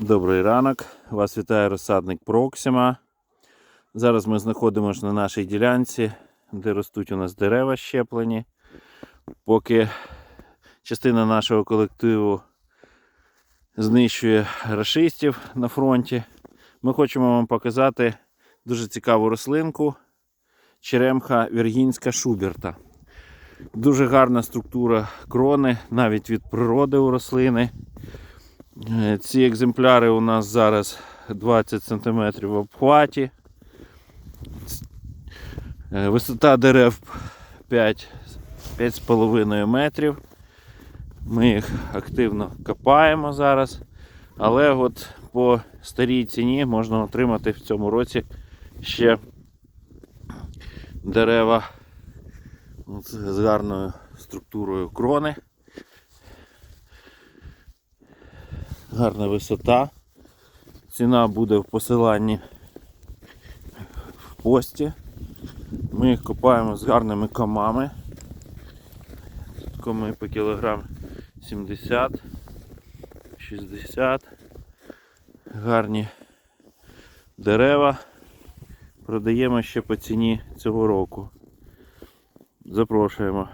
Добрий ранок. Вас вітає розсадник Проксима. Зараз ми знаходимося на нашій ділянці, де ростуть у нас дерева щеплені. Поки частина нашого колективу знищує рашистів на фронті, ми хочемо вам показати дуже цікаву рослинку черемха Віргінська Шуберта. Дуже гарна структура крони, навіть від природи у рослини. Е, Ці екземпляри у нас зараз 20 см в обхваті. Е, Висота дерев 5, 5,5 метрів. Ми їх активно копаємо зараз. Але от по старій ціні можна отримати в цьому році ще дерева з гарною структурою крони. Гарна висота. Ціна буде в посиланні в пості. Ми їх копаємо з гарними камами. Тут коми по кілограм 70, 60. Гарні дерева. Продаємо ще по ціні цього року. Запрошуємо.